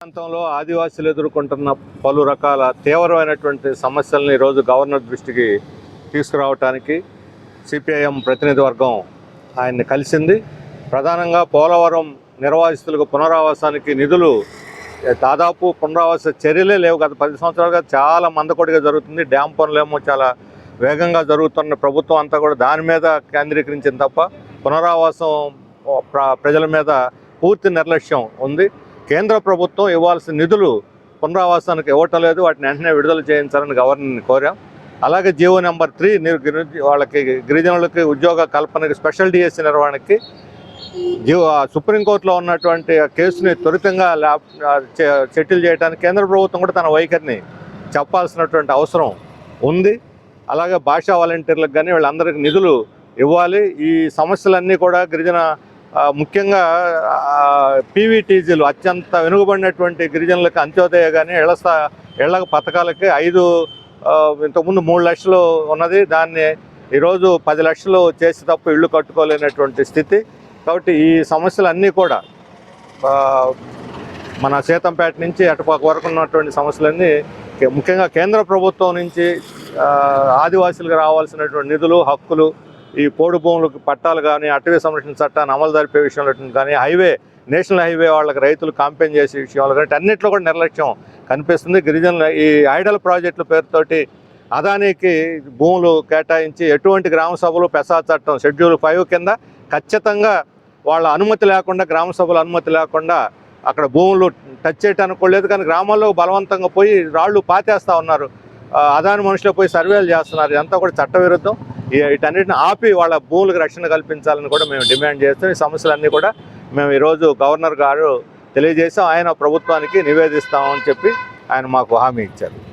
ప్రాంతంలో ఆదివాసులు ఎదుర్కొంటున్న పలు రకాల తీవ్రమైనటువంటి సమస్యలను ఈరోజు గవర్నర్ దృష్టికి తీసుకురావటానికి సిపిఐఎం ప్రతినిధి వర్గం ఆయన్ని కలిసింది. ప్రధానంగా పోలవరం నిర్వాసితులకు పునరావాసానికి నిధులు దాదాపు పునరావాస చర్యలే లేవు గత పది సంవత్సరాలుగా చాలా మందకొడిగా జరుగుతుంది. డ్యామ్ పనులేమో చాలా వేగంగా జరుగుతున్న ప్రభుత్వం అంతా కూడా దాని మీద కేంద్రీకరించింది తప్ప పునరావాసం ప్ర- ప్రజల మీద పూర్తి నిర్లక్ష్యం ఉంది. కేంద్ర ప్రభుత్వం ఇవ్వాల్సిన నిధులు పునరావాసానికి ఇవ్వటం లేదు వాటిని వెంటనే విడుదల చేయించాలని గవర్నర్ని కోరాం. అలాగే జీవో నెంబర్ త్రీ వాళ్ళకి గిరిజనులకి ఉద్యోగ కల్పనకి స్పెషల్ డిఎస్సి నిర్వహణకి జీవో ఆ సుప్రీంకోర్టులో ఉన్నటువంటి కేసుని త్వరితంగా ల్యాబ్ సెటిల్ చేయడానికి కేంద్ర ప్రభుత్వం కూడా తన వైఖరిని చెప్పాల్సినటువంటి అవసరం ఉంది. అలాగే భాషా వాలంటీర్లకు కానీ వీళ్ళందరికీ నిధులు ఇవ్వాలి. ఈ సమస్యలన్నీ కూడా గిరిజన ముఖ్యంగా పీవీటీజీలు అత్యంత వెనుకబడినటువంటి గిరిజనులకు అంత్యోదయ కానీ ఇళ్ళ స్థా- ఇళ్ళ పథకాలకి ఐదు ఇంతకుముందు మూడు లక్షలు ఉన్నది. దాన్ని ఈరోజు పది లక్షలు చేసి తప్ప ఇళ్ళు కట్టుకోలేనటువంటి స్థితి. కాబట్టి ఈ సమస్యలన్నీ కూడా మన సీతంపేట నుంచి అటుపక్క వరకు ఉన్నటువంటి సమస్యలన్నీ కే- ముఖ్యంగా కేంద్ర ప్రభుత్వం నుంచి ఆదివాసులకు ఆదివాసీలకు రావాల్సినటువంటి నిధులు హక్కులు ఈ పోడు భూములకు పట్టాలు కానీ అటవీ సంరక్షణ చట్టాన్ని అమలు జరిపే విషయంలో కానీ హైవే నేషనల్ హైవే వాళ్ళకి రైతులు కాంపెయిన్ చేసే విషయంలో కానీ అన్నింటిలో కూడా నిర్లక్ష్యం కనిపిస్తుంది. గిరిజనుల ఈ ఐడల్ ప్రాజెక్టుల పేరుతోటి అదానికి భూములు కేటాయించి ఎటువంటి గ్రామ సభలు పెసా చట్టం షెడ్యూల్ ఫైవ్ కింద ఖచ్చితంగా వాళ్ళ అనుమతి లేకుండా గ్రామ సభల అనుమతి లేకుండా అక్కడ భూములు టచ్ చేయడానికి కూడా లేదు. కానీ గ్రామాల్లో బలవంతంగా పోయి రాళ్ళు పాతేస్తా ఉన్నారు. అదాని మనుషులు పోయి సర్వేలు చేస్తున్నారు. ఇదంతా కూడా చట్టవిరుద్ధం. వీటన్నిటిని ఆపి వాళ్ళ భూములకు రక్షణ కల్పించాలని కూడా మేము డిమాండ్ చేస్తాం. ఈ సమస్యలన్నీ కూడా మేము ఈరోజు గవర్నర్ గారు తెలియజేసాం ఆయన ప్రభుత్వానికి నివేదిస్తామని చెప్పి ఆయన మాకు హామీ ఇచ్చారు.